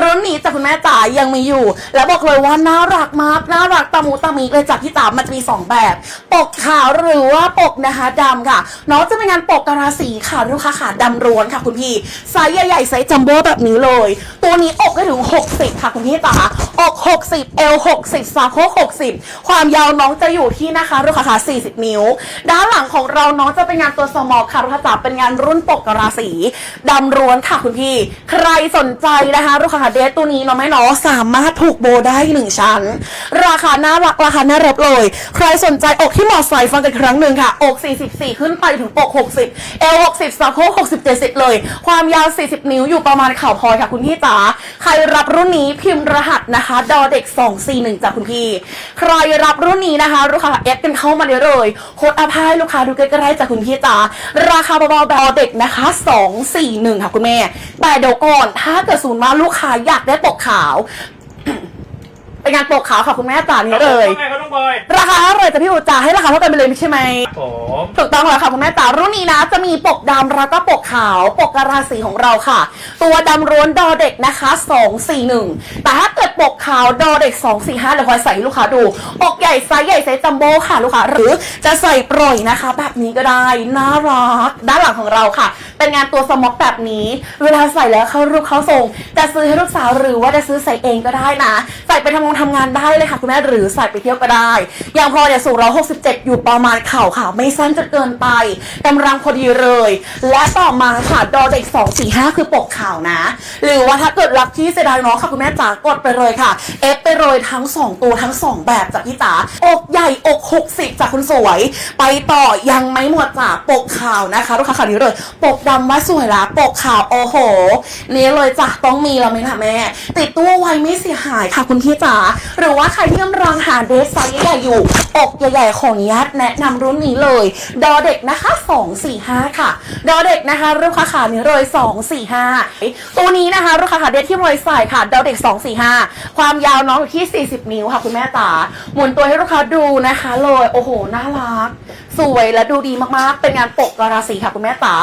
รุ่นนี้จากคุณแม่จ๋ายังมีอยู่ แล้วบอกเลยว่าน่ารักมากน่ารักตะมูตะมีเลยจากพี่จ๋ามันจะมีสองแบบ ปกขาวหรือว่าปกนะคะดำค่ะน้องจะเป็นงานปกกราสีค่ะลูกค้าขาดำร้วนค่ะคุณพี่ไซส์ใหญ่ๆไซส์จัมโบ้แบบนี้เลย ตัวนี้อกได้ถึง 60 ค่ะคุณพี่จ๋าอก60เอว60สาโคก60 ความยาวน้องจะอยู่ที่นะคะลูกค้าขา40 นิ้ว ด้านหลังของเราน้องจะเป็นงานตัวสมอค่ะลูกค้าจ๋าเป็นงานรุ่นปกกราสีดำร้วนค่ะคุณพี่ ใครสนใจนะคะลูกค้าเดทตัวนี้เนาะไม่เนาะสามารถถูกโบได้หนึ่งชั้น ราคาน่ารักราคาน่ารับเลย ใครสนใจอกที่เหมาะใส่ฟังกันครั้งหนึ่งค่ะ อก 44 ขึ้นไปถึงอก60เอว60สะโพก60 70 เลย ความยาว 40 นิ้วอยู่ประมาณเข่าพลอยค่ะคุณพี่จ๋าใครรับรุ่นนี้พิมพ์รหัสนะคะดอเด็ก 241จากคุณพี่ ใครรับรุ่นนี้นะคะลูกค้าเอฟกันเข้ามาเลยเลยโค้ดอาภายลูกค้าดูใกล้ๆจากคุณพี่จ๋าราคาเบาๆแบบเด็กนะคะ 241 ค่ะคุณแม่แต่เดี๋ยวก่อนถ้าเกิดศูนย์ว่าลูกค้าอยากได้ปกขาว เป็นงานปกขาวค่ะคุณแม่ตานี้เลยว่าไงครับน้ องบอยราคาเท่าไหร่จะพี่อูจ๋าให้ราคาเท่ากันไปเลยใช่ไหม ผมถูกต้องแล้วค่ะคุณแม่จ๋ารุ่นนี้นะ จะมีปกดำแล้วก็ปกขาว ปกกราสีของเราค่ะ ตัวดำร้วนดอเด็กนะคะ 241 แต่ถ้าเกิดปกขาวดอเด็ก 245เดี๋ยวคอยใส่ให้ลูกค้าดู ปกใหญ่ไซส์ใหญ่ไซส์จัมโบ้ค่ะลูกค้า หรือจะใส่ปล่อยนะคะ แบบนี้ก็ได้ น่ารัก ด้านหลังของเราค่ะ เป็นงานตัวสม็อกแบบนี้ เวลาใส่แล้วเข้ารูปเข้าทรง จะซื้อให้ลูกสาวหรือว่าจะซื้อใส่เองก็ได้นะ ใส่ไปทำงานทำงานได้เลยค่ะคุณแม่หรือใส่ไปเที่ยวก็ได้อย่างพอเนี่ยสูงเรา67อยู่ประมาณเข่าค่ะ ไม่สั้นจนเกินไปกำลังพอดีเลย และต่อมาค่ะดอเด็ก245คือปกข่าวนะ หรือว่าถ้าเกิดรักที่เสียดายน้องค่ะคุณแม่จ๋ากดไปเลยค่ะเอฟไปเลยทั้ง2ตัวทั้ง2แบบจากพี่จ๋าอกใหญ่อก60จากคุณสวย ไปต่อยังไม่หมดจ้ะปกข่าวนะคะลูกค้าขานี้เลย ปกดำว่าสวยละปกข่าวโอ้โหนี่เลยจ้ะต้องมีแล้วไหมคะแม่ ติดตัวไว้ไม่เสียหายค่ะคุณพี่จ๋าหรือว่าใครที่กำลังหาเดรสไซส์ใหญ่ๆอยู่ อกใหญ่ๆของยัดแนะนำรุ่นนี้เลย ดอเด็กนะคะ 245 ค่ะ ดอเด็กนะคะลูกค้าขานี้เลย245 ตัวนี้นะคะลูกค้าขาเดรสที่เลยใส่ค่ะ ดอเด็ก 245 ความยาวน้องอยู่ที่ 40 นิ้วค่ะ คุณแม่จ๋าหมุนตัวให้ลูกค้าดูนะคะ เลยโอ้โหน่ารัก สวยและดูดีมากๆ เป็นงานปกกราสีค่ะคุณแม่จ๋า